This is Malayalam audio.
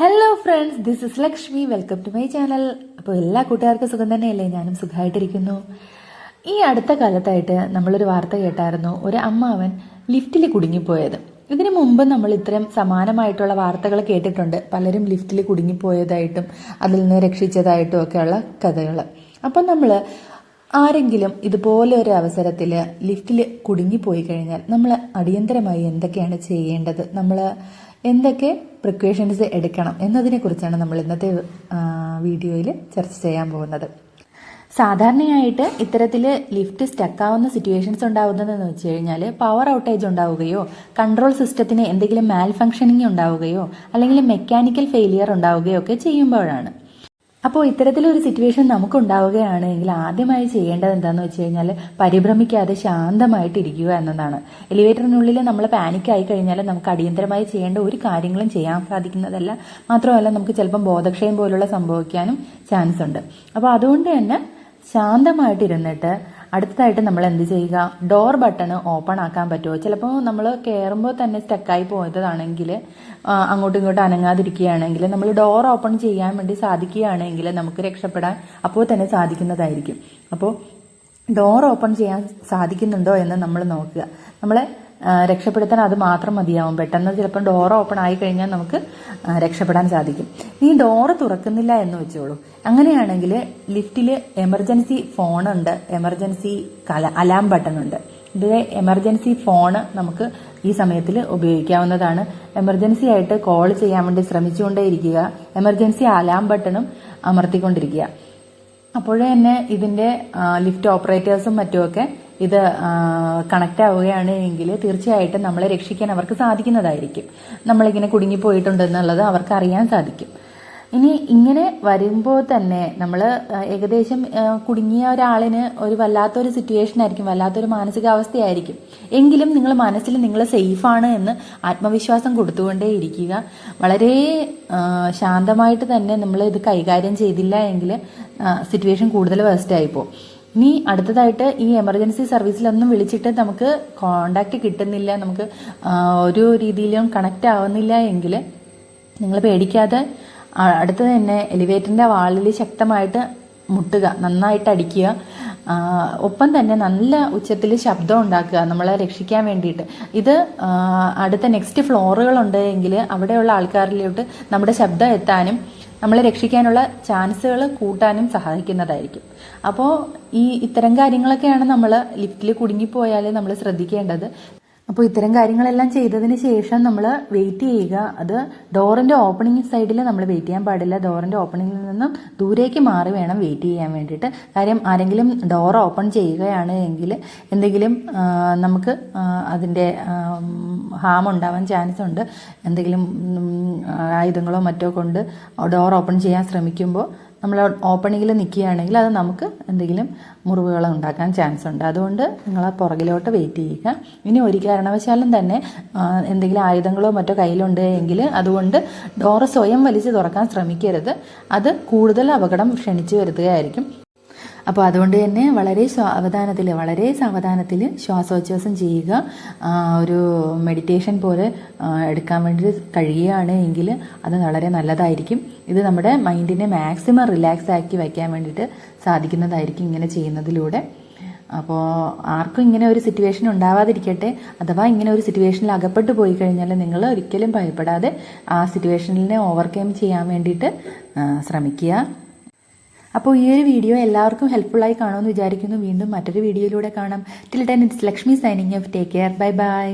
Hello friends this is Lakshmi welcome to my channel അപ്പോൾ എല്ലാ കൂട്ടുകാർക്കും സുഖം തന്നെയല്ലേ? ഞാനും സുഖമായിട്ടിരിക്കുന്നു. ഈ അടുത്ത കാലത്തായിട്ട് നമ്മളൊരു വാർത്ത കേട്ടായിരുന്നു. ഒരു അമ്മാവൻ ലിഫ്റ്റിൽ കുടുങ്ങിപ്പോയത്. ഇതിനു മുമ്പ് നമ്മൾ ഇത്തരം സമാനമായിട്ടുള്ള വാർത്തകൾ കേട്ടിട്ടുണ്ട്. പലരും ലിഫ്റ്റിൽ കുടുങ്ങിപ്പോയതായിട്ടും അതിൽ നിന്ന് രക്ഷിച്ചതായിട്ടും ഒക്കെയുള്ള കഥകൾ. അപ്പം നമ്മൾ ആരെങ്കിലും ഇതുപോലെ ഒരു അവസരത്തിൽ ലിഫ്റ്റിൽ കുടുങ്ങിപ്പോയി കഴിഞ്ഞാൽ നമ്മൾ അടിയന്തരമായി എന്തൊക്കെയാണ് ചെയ്യേണ്ടത്? നമ്മൾ എന്തൊക്കെ പ്രിക്വേഷൻസ് എടുക്കണം എന്നതിനെക്കുറിച്ചാണ് നമ്മൾ ഇന്നത്തെ വീഡിയോയിൽ ചർച്ച ചെയ്യാൻ പോകുന്നത്. സാധാരണയായിട്ട് ഇത്തരത്തിൽ ലിഫ്റ്റ് സ്റ്റക്കാവുന്ന സിറ്റുവേഷൻസ് ഉണ്ടാകുന്നതെന്ന് വെച്ച് കഴിഞ്ഞാൽ പവർ ഔട്ടേജ് ഉണ്ടാവുകയോ കൺട്രോൾ സിസ്റ്റത്തിന് എന്തെങ്കിലും മാൽ ഫംഗ്ഷനിങ് ഉണ്ടാവുകയോ അല്ലെങ്കിൽ മെക്കാനിക്കൽ ഫെയിലിയർ ഉണ്ടാവുകയോ ഒക്കെ ചെയ്യുമ്പോഴാണ്. അപ്പോൾ ഇത്തരത്തിലൊരു സിറ്റുവേഷൻ നമുക്ക് ഉണ്ടാവുകയാണെങ്കിൽ ആദ്യമായി ചെയ്യേണ്ടത് എന്താണെന്ന് വെച്ച് കഴിഞ്ഞാൽ പരിഭ്രമിക്കാതെ ശാന്തമായിട്ട് ഇരിക്കുക എന്നതാണ്. എലിവേറ്ററിനുള്ളിൽ നമ്മൾ പാനിക് ആയി കഴിഞ്ഞാൽ നമുക്ക് അടിയന്തരമായി ചെയ്യേണ്ട ഒരു കാര്യങ്ങളും ചെയ്യാൻ സാധിക്കുന്നതല്ല. മാത്രമല്ല നമുക്ക് ചിലപ്പം ബോധക്ഷയം പോലുള്ള സംഭവിക്കാനും ചാൻസ് ഉണ്ട്. അപ്പോൾ അതുകൊണ്ട് തന്നെ ശാന്തമായിട്ടിരുന്നിട്ട് അടുത്തതായിട്ട് നമ്മൾ എന്ത് ചെയ്യുക? ഡോർ ബട്ടൺ ഓപ്പൺ ആക്കാൻ പറ്റുമോ? ചിലപ്പോൾ നമ്മൾ കയറുമ്പോൾ തന്നെ സ്റ്റക്കായി പോയതാണെങ്കിൽ അങ്ങോട്ടും ഇങ്ങോട്ടും അനങ്ങാതിരിക്കുകയാണെങ്കിൽ നമ്മൾ ഡോർ ഓപ്പൺ ചെയ്യാൻ വേണ്ടി സാധിക്കുകയാണെങ്കിൽ നമുക്ക് രക്ഷപ്പെടാൻ അപ്പോൾ തന്നെ സാധിക്കുന്നതായിരിക്കും. അപ്പോൾ ഡോർ ഓപ്പൺ ചെയ്യാൻ സാധിക്കുന്നുണ്ടോ എന്ന് നമ്മൾ നോക്കുക. നമ്മളെ രക്ഷപ്പെടുത്താൻ അത് മാത്രം മതിയാവും. പെട്ടെന്ന് ചിലപ്പോൾ ഡോർ ഓപ്പൺ ആയി കഴിഞ്ഞാൽ നമുക്ക് രക്ഷപ്പെടാൻ സാധിക്കും. നീ ഡോറ് തുറക്കുന്നില്ല എന്ന് വെച്ചോളൂ. അങ്ങനെയാണെങ്കിൽ ലിഫ്റ്റിൽ എമർജൻസി ഫോണുണ്ട് എമർജൻസി അലാം ബട്ടൺ ഉണ്ട്. ഇതിലെ എമർജൻസി ഫോണ് നമുക്ക് ഈ സമയത്തിൽ ഉപയോഗിക്കാവുന്നതാണ്. എമർജൻസി ആയിട്ട് കോൾ ചെയ്യാൻ വേണ്ടി ശ്രമിച്ചുകൊണ്ടേയിരിക്കുക. എമർജൻസി അലാം ബട്ടണും അമർത്തിക്കൊണ്ടിരിക്കുക. അപ്പോഴേ തന്നെ ഇതിന്റെ ലിഫ്റ്റ് ഓപ്പറേറ്റേഴ്സും മറ്റുമൊക്കെ ഇത് കണക്റ്റ് ആവുകയാണ് എങ്കിൽ തീർച്ചയായിട്ടും നമ്മളെ രക്ഷിക്കാൻ അവർക്ക് സാധിക്കുന്നതായിരിക്കും. നമ്മളിങ്ങനെ കുടുങ്ങിപ്പോയിട്ടുണ്ടെന്നുള്ളത് അവർക്ക് അറിയാൻ സാധിക്കും. ഇനി ഇങ്ങനെ വരുമ്പോൾ തന്നെ നമ്മൾ ഏകദേശം കുടുങ്ങിയ ഒരാളിന് ഒരു വല്ലാത്തൊരു സിറ്റുവേഷൻ ആയിരിക്കും വല്ലാത്തൊരു മാനസികാവസ്ഥയായിരിക്കും. എങ്കിലും നിങ്ങൾ മനസ്സിൽ നിങ്ങൾ സേഫാണ് എന്ന് ആത്മവിശ്വാസം കൊടുത്തുകൊണ്ടേ ഇരിക്കുക. വളരെ ശാന്തമായിട്ട് തന്നെ നമ്മൾ ഇത് കൈകാര്യം ചെയ്തില്ല എങ്കിൽ സിറ്റുവേഷൻ കൂടുതൽ വേസ്റ്റ് ആയിപ്പോവും ഇനി അടുത്തതായിട്ട് ഈ എമർജൻസി സർവീസിലൊന്നും വിളിച്ചിട്ട് നമുക്ക് കോണ്ടാക്ട് കിട്ടുന്നില്ല. നമുക്ക് ഒരു രീതിയിലും കണക്റ്റ് ആവുന്നില്ല എങ്കിൽ നിങ്ങൾ പേടിക്കാതെ അടുത്ത് തന്നെ എലിവേറ്ററിന്റെ വാളിൽ ശക്തമായിട്ട് മുട്ടുക നന്നായിട്ട് അടിക്കുക. ഒപ്പം തന്നെ നല്ല ഉച്ചത്തിൽ ശബ്ദം ഉണ്ടാക്കുക നമ്മളെ രക്ഷിക്കാൻ വേണ്ടിയിട്ട്. ഇത് അടുത്ത നെക്സ്റ്റ് ഫ്ലോറുകളുണ്ട് എങ്കിൽ അവിടെയുള്ള ആൾക്കാരിലോട്ട് നമ്മുടെ ശബ്ദം എത്താനും നമ്മളെ രക്ഷിക്കാനുള്ള ചാൻസുകൾ കൂട്ടാനും സഹായിക്കുന്നതായിരിക്കും. അപ്പോൾ ഈ ഇത്തരം കാര്യങ്ങളൊക്കെയാണ് നമ്മൾ ലിഫ്റ്റിൽ കുടുങ്ങിപ്പോയാൽ നമ്മൾ ശ്രദ്ധിക്കേണ്ടത്. അപ്പോൾ ഇത്തരം കാര്യങ്ങളെല്ലാം ചെയ്തതിന് ശേഷം നമ്മൾ വെയിറ്റ് ചെയ്യുക. അത് ഡോറിന്റെ ഓപ്പണിംഗ് സൈഡിൽ നമ്മൾ വെയിറ്റ് ചെയ്യാൻ പാടില്ല. ഡോറിന്റെ ഓപ്പണിംഗിൽ നിന്നും ദൂരേക്ക് മാറി വേണം വെയിറ്റ് ചെയ്യാൻ വേണ്ടിയിട്ട്. കാര്യം ആരെങ്കിലും ഡോർ ഓപ്പൺ ചെയ്യുകയാണ് എങ്കിൽ എന്തെങ്കിലും നമുക്ക് അതിന്റെ ഹാം ഉണ്ടാവാൻ ചാൻസ് ഉണ്ട്. എന്തെങ്കിലും ആയുധങ്ങളോ മറ്റോ കൊണ്ട് ഡോർ ഓപ്പൺ ചെയ്യാൻ ശ്രമിക്കുമ്പോൾ നമ്മൾ ഓപ്പണിങ്ങിൽ നിൽക്കുകയാണെങ്കിൽ അത് നമുക്ക് എന്തെങ്കിലും മുറിവുകൾ ഉണ്ടാക്കാൻ ചാൻസ് ഉണ്ട്. അതുകൊണ്ട് നിങ്ങൾ ആ പുറകിലോട്ട് വെയിറ്റ് ചെയ്യുക. ഇനി ഒരു കാരണവശാലും തന്നെ എന്തെങ്കിലും ആയുധങ്ങളോ മറ്റോ കയ്യിലുണ്ട് എങ്കിൽ അതുകൊണ്ട് ഡോറ് സ്വയം വലിച്ച് തുറക്കാൻ ശ്രമിക്കരുത്. അത് കൂടുതൽ അപകടം ക്ഷണിച്ചു വരുത്തുകയായിരിക്കും. അപ്പോൾ അതുകൊണ്ട് തന്നെ വളരെ സാവധാനത്തിൽ വളരെ സാവധാനത്തിൽ ശ്വാസോച്ഛ്വാസം ചെയ്യുക ഒരു മെഡിറ്റേഷൻ പോലെ എടുക്കാൻ വേണ്ടി കഴിയുകയാണ് എങ്കിൽ അത് വളരെ നല്ലതായിരിക്കും. ഇത് നമ്മുടെ മൈൻഡിനെ മാക്സിമം റിലാക്സ് ആക്കി വയ്ക്കാൻ വേണ്ടിയിട്ട് സാധിക്കുന്നതായിരിക്കും ഇങ്ങനെ ചെയ്യുന്നതിലൂടെ. അപ്പോൾ ആർക്കും ഇങ്ങനെ ഒരു സിറ്റുവേഷൻ ഉണ്ടാവാതിരിക്കട്ടെ. അഥവാ ഇങ്ങനെ ഒരു സിറ്റുവേഷനിൽ അകപ്പെട്ടു പോയി കഴിഞ്ഞാൽ നിങ്ങൾ ഒരിക്കലും ഭയപ്പെടാതെ ആ സിറ്റുവേഷനിനെ ഓവർകം ചെയ്യാൻ വേണ്ടിയിട്ട് ശ്രമിക്കുക. അപ്പോൾ ഈ ഒരു വീഡിയോ എല്ലാവർക്കും ഹെൽപ്ഫുള്ളായി കാണുമെന്ന് വിചാരിക്കുന്നു. വീണ്ടും മറ്റൊരു വീഡിയോയിലൂടെ കാണാം. Till then it's Lakshmi signing off take care bye bye